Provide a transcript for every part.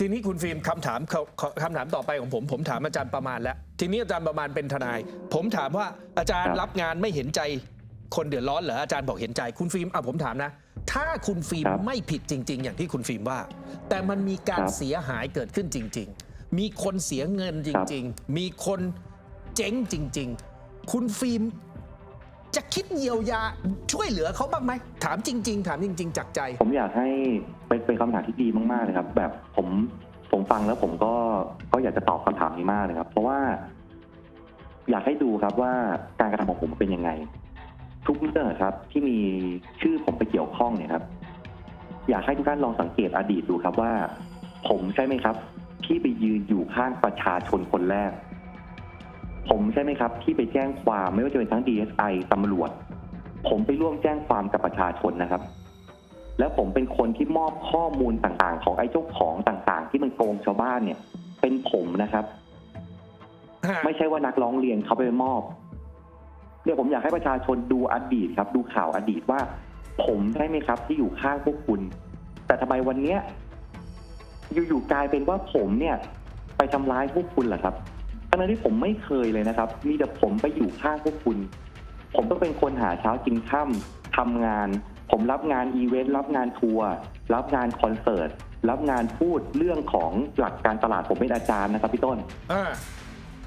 ทีนี้คุณฟิล์มคำถามเขาเขาคำถามต่อไปของผม ผมถามอาจารย์ประมาณแล้ว ทีนี้อาจารย์ประมาณเป็นทนาย ผมถามว่าอาจารย์ครับรับงานไม่เห็นใจ คนเดือดร้อนเหรออาจารย์บอกเห็นใจ คุณฟิล์มอะผมถามนะ ถ้าคุณฟิล์มครับไม่ผิดจริง ๆ อย่างที่คุณฟิล์มว่า แต่มันมีการครับเสียหายเกิดขึ้นจริง ๆ มีคนเสียเงินจครับริง ๆ มีคนเจ๊งจริง ๆ คุณฟิล์ม จะคิดเยียวยาช่วยเหลือเขาบ้างไหมถามจริง ๆ ถามจริง ๆ จากใจ ผมอยากให้เป็นเป็นคำถามที่ดีมากๆเลยครับ แบบผมผมฟังแล้วผมก็ก็อยากจะตอบคำถามนี้มากเลยครับ เพราะว่า อยากให้ดูครับว่าการกระทำของผมเป็นยังไง ทุกเรื่องอะครับ ที่มีชื่อผมไปเกี่ยวข้องเนี่ยครับ อยากให้ทุกท่านลองสังเกตอดีตดูครับว่า ผมใช่ไหมครับ ที่ไปยืนอยู่ข้างประชาชนคนแรก ผมใช่ไหมครับ ที่ไปแจ้งความไม่ว่าจะเป็นทั้ง DSI ตำรวจ ผมไปร่วมแจ้งความกับประชาชนนะครับ แล้วผมเป็นคนที่มอบข้อมูลต่างๆ ของไอ้เจ้าของต่างๆ ที่มันโกงชาวบ้านเนี่ย เป็นผมนะครับ ไม่ใช่ว่านักร้องเรียนเขาไปมอบเดี๋ยวผมอยากให้ประชาชนดูอดีตครับ ดูข่าวอดีตว่า ผมใช่ไหมครับ ที่อยู่ข้างพวกคุณ แต่ทำไมวันเนี้ยอยู่ๆกลายเป็นว่าผมเนี่ย ไปทำร้ายพวกคุณเหรอครับ ทั้งๆที่ผมไม่เคยเลยนะครับ มีแต่ผมไปอยู่ข้างพวกคุณ ผมต้องเป็นคนหาเช้ากินค่ำทำงาน ผมรับงานอีเวนต์รับงานทัวร์รับงานคอนเสิร์ตรับงานพูดเรื่องของหลักการตลาดผมเป็นอาจารย์นะครับพี่ต้นอ่า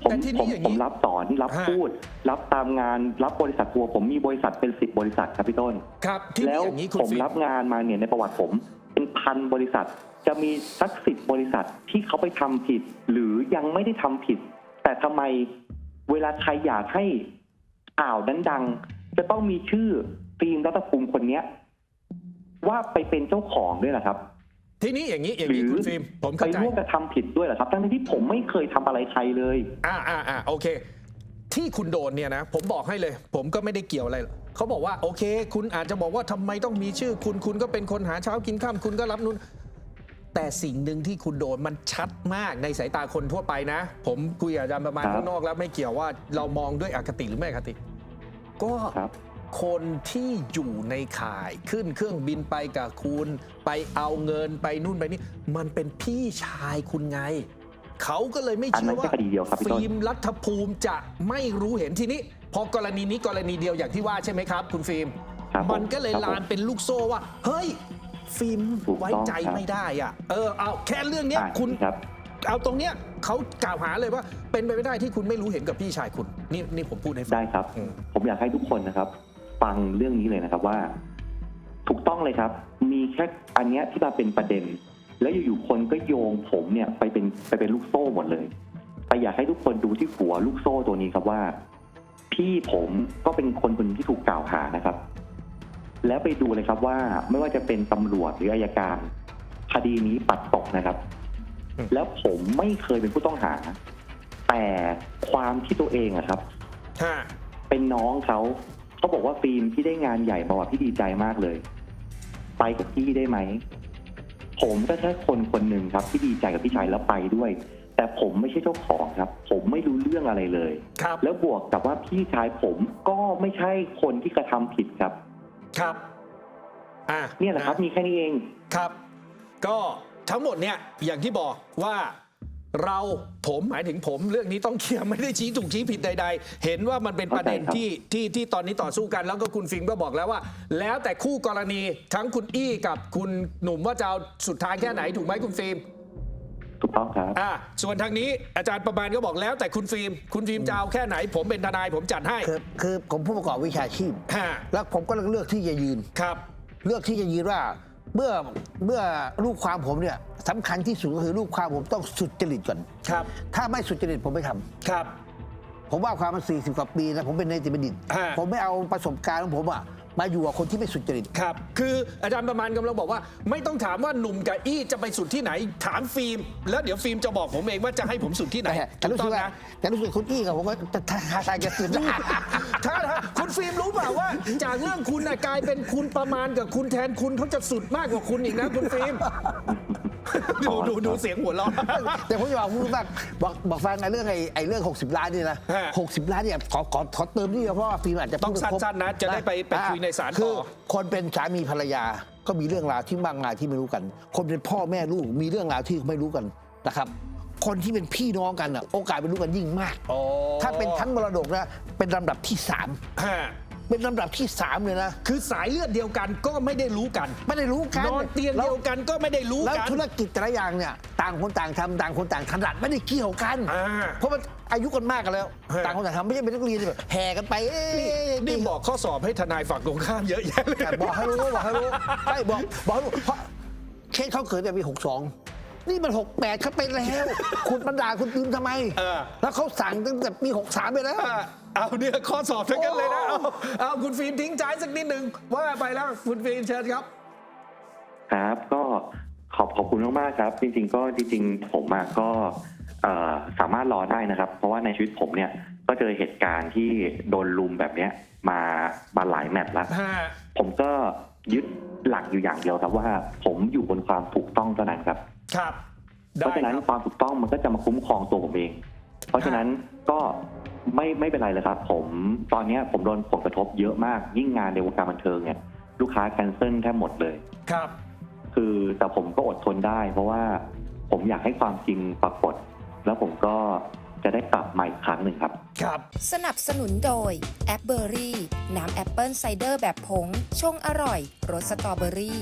ผมแต่ทีนี้ผมอย่างนี้ผมรับสอนรับฮะ พูด รับตามงานรับบริษัททัวร์ผมมีบริษัทเป็นสิบบริษัทครับพี่ต้น ครับที่แล้นี่วอย่างนี้คุณผมฟิล์รับงานมาเนี่ยในประวัติผม เป็นพันบริษัท จะมีสักสิบบริษัทที่เขาไปทำผิด หรือยังไม่ได้ทำผิด แต่ทำไมเวลาใครอยากให้ข่าวนั้นดัง จะต้องมีชื่อฟิล์มรัตภูมิคนเนี้ย ว่าไปเป็นเจ้าของด้วยเหรอครับ ทีนี้อย่างนี้อย่างนี้หรือคุณฟิล์มผมไปเข้าใจร่วมกระทำผิดด้วยเหรอครับ ทั้งที่ผมไม่เคยทำอะไรใครเลย อ่าอ่าอ่าโอเค ที่คุณโดนเนี่ยนะผมบอกให้เลย ผมก็ไม่ได้เกี่ยวอะไรหรอกเขาบอกว่าโอเค คุณอาจจะบอกว่าทำไมต้องมีชื่อคุณคุณก็เป็นคนหาเช้ากินข้ามคุณก็รับนู่น แต่สิ่งหนึ่งที่คุณโดนมันชัดมากในสายตาคนทั่วไปนะ ผมคุยกับอาจารย์ประมาณครับข้างนอกแล้วไม่เกี่ยวว่าเรามองด้วยอคติหรือไม่อคติ ก็ครับคนที่อยู่ในข่ายขึ้นเครื่องบินไปกับคุณ ไปเอาเงินไปนู่นไปนี่ มันเป็นพี่ชายคุณไง เขาก็เลยไม่อันเชื่นั้อนว่าแค่คดีเดียวครับพี่ต้นฟิล์มรัฐภูมิจะไม่รู้เห็นทีนี้ พอกรณีนี้กรณีเดียวอย่างที่ว่าใช่ไหมครับ คุณฟิล์มครับผมันก็เลยครับผมลานเป็นลูกโซ่ว่า เฮ้ย ฟิล์มถูกต้องไว้ใจครับไม่ได้อะ เออเอาแค่เรื่องเนี้ยอ่าคุณครับ เอาตรงเนี้ยเขากล่าวหาเลยว่า เป็นไปไม่ได้ที่คุณไม่รู้เห็นกับพี่ชายคุณ นี่นี่ผมพูดให้ฟังได้ครับ อืม ผมอยากให้ทุกคนนะครับ ฟังเรื่องนี้เลยนะครับว่า ถูกต้องเลยครับ มีแค่อันเนี้ยที่มาเป็นประเด็น แล้วอยู่ๆคนก็โยงผมเนี่ยไปเป็นไปเป็นลูกโซ่หมดเลยแต่อยากให้ทุกคนดูที่หัวลูกโซ่ตัวนี้ครับว่า พี่ผมก็เป็นคนคนหนึ่งที่ถูกกล่าวหานะครับ แล้วไปดูเลยครับว่าไม่ว่าจะเป็นตำรวจหรืออายการ คดีนี้ปัดตกนะครับอืมแล้วผมไม่เคยเป็นผู้ต้องหา แต่ความที่ตัวเองอะครับฮะเป็นน้องเขาเขาบอกว่าฟิล์มพี่ได้งานใหญ่มาว่าพี่ดีใจมากเลย ไปกับพี่ได้ไหมผมก็แค่คนคนหนึ่งครับ ที่ดีใจกับพี่ชายแล้วไปด้วย แต่ผมไม่ใช่เจ้าของครับ ผมไม่รู้เรื่องอะไรเลยครับแล้วบวกกับว่าพี่ชายผมก็ไม่ใช่คนที่กระทำผิดครับ ครับอะเนี่ยแหละครับมีแค่นี้เองครับ ก็ทั้งหมดเนี่ยอย่างที่บอกว่าเราผมหมายถึงผมเรื่องนี้ต้องเคลียร์ไม่ได้ชี้ถูกชี้ผิดใด ๆ เห็นว่ามันเป็นประเด็นเข้าใจครับที่ที่ที่ตอนนี้ต่อสู้กัน แล้วก็คุณฟิล์มก็บอกแล้วว่า แล้วแต่คู่กรณีทั้งคุณอี้กับคุณหนุ่มว่าจะเอาสุดทางแค่ไหนถูกไหมคุณฟิล์ม ถูกต้องครับอ่าส่วนทางนี้อาจารย์ประมาณก็บอกแล้วแต่คุณฟิล์มคุณฟิล์มจะเอาแค่ไหน ผมเป็นทนายผมจัดให้คือคือผมผู้ประกอบวิชาชีพ ฮะแล้วผมก็เลือกที่จะยืน ครับ เลือกที่จะยืนว่าเมื่อเมื่อลูกความผมเนี่ยสำคัญที่สุดก็คือลูกความผมต้องสุจริตก่อนครับ ถ้าไม่สุจริตผมไม่ทำครับ ผมว่าความมันสี่สิบกว่าปีนะผมเป็นในติบัณฑิต ฮะ ผมไม่เอาประสบการณ์ของผมอะ มาอยู่กับคนที่ไม่สุจริต ครับ คืออาจารย์ประมาณกำลังบอกว่า ไม่ต้องถามว่าหนุ่มกับอี้จะไปสุดที่ไหน ถามฟิล์ม แล้วเดี๋ยวฟิล์มจะบอกผมเองว่าจะให้ผมสุดที่ไหนแต่แต่ถูรู้กต้สึอกงว่านะ แต่รู้สึกคุณอี้กับผมก็ท้าทายกันสุดถ้าถ้าคุณฟิล์มรู้เปล่าว่า จากเรื่องคุณน่ะกลายเป็นคุณประมาณกับคุณแทนคุณเขาจะสุดมากกว่าคุณอีกนะคุณฟิล์ม ดูดูดูเสียงหัวเราะ แต่ผมจะบอกคุณว่าบอกบอกฟังในเรื่องไอ้ไอ้เรื่อง 60 ล้านนี่นะฮะ 60 ล้านเนี่ยขอขอขอเติมนี่เพราะว่าฟิล์มอาจจะต้องพูดไม่ครบสั้นๆนะจะได้ไปไปคุยในศาลต่อ คือคนเป็นสามีภรรยาก็มีเรื่องราวที่มากมายที่ไม่รู้กัน คนเป็นพ่อแม่ลูกมีเรื่องราวที่ไม่รู้กันนะครับ คนที่เป็นพี่น้องกันอะโอกาสเป็นรู้กันยิ่งมากอ๋อถ้าเป็นชั้นมรดกนะเป็นลำดับที่สาม ฮะ เป็นลำดับที่สามเลยนะ คือสายเลือดเดียวกันก็ไม่ได้รู้กันไม่ได้รู้กันนอนเตียงแล้วเดียวกันก็ไม่ได้รู้แล้วกัน ธุรกิจแต่ละอย่างเนี่ยต่างคนต่างทำต่างคนต่างถนัดไม่ได้เกี่ยวกัน อ่าเพราะมันอายุกันมากกันแล้ว ฮะ ต่างคนต่างทำไม่ใช่เป็นนักเรียนที่แบบแห่กันไปเอ๊ะนี่บอกข้อสอบให้ทนายฝั่งตรงข้ามเยอะแยะเลย แต่บอกให้รู้บอกให้รู้ใช่บอกบอกให้รู้เพราะเคสเขาเกิดในปีหกสอง นี่มันหกแปดเขาไปแล้ว คุณบรรดาคุณยืมทำไม เออ แล้วเขาสั่งตั้งแต่ปีหกสามไปแล้ว อะเอาเนี่ยข้อสอบทั้งนั้นเลยนะโอ้เอาเอาคุณฟิล์มทิ้งท้ายสักนิดหนึ่งว่าไปแล้วคุณฟิล์มเชิญครับ ครับก็ขอบขอบคุณมากๆครับ จริง ๆ ก็จริง ๆ ผมอะก็เอ่อสามารถรอได้นะครับ เพราะว่าในชีวิตผมเนี่ยก็เจอเหตุการณ์ที่โดนลุมแบบเนี้ยมามาหลายแมตช์แล้ว ฮะผมก็ยึด หลักอยู่อย่างเดียวครับว่าผมอยู่บนความถูกต้องเท่านั้นครับ ครับ เพราะฉะนั้นได้ครับความถูกต้องมันก็จะมาคุ้มครองตัวผมเอง เพราะฉะนั้นก็ไม่ไม่เป็นไรเลยครับ ผมตอนเนี้ยผมโดนผลกระทบเยอะมาก ยิ่งงานในวงการบันเทิงเนี่ยลูกค้าแคนเซิลแทบหมดเลย ครับ คือแต่ผมก็อดทนได้ เพราะว่าผมอยากให้ความจริงปรากฏ แล้วผมก็ จะได้กลับมาอีกครั้งหนึ่งครับ ครับ สนับสนุนโดยแอปเบอรี่น้ำแอปเปิลไซเดอร์แบบผง ชงอร่อยรสสตรอเบอรี่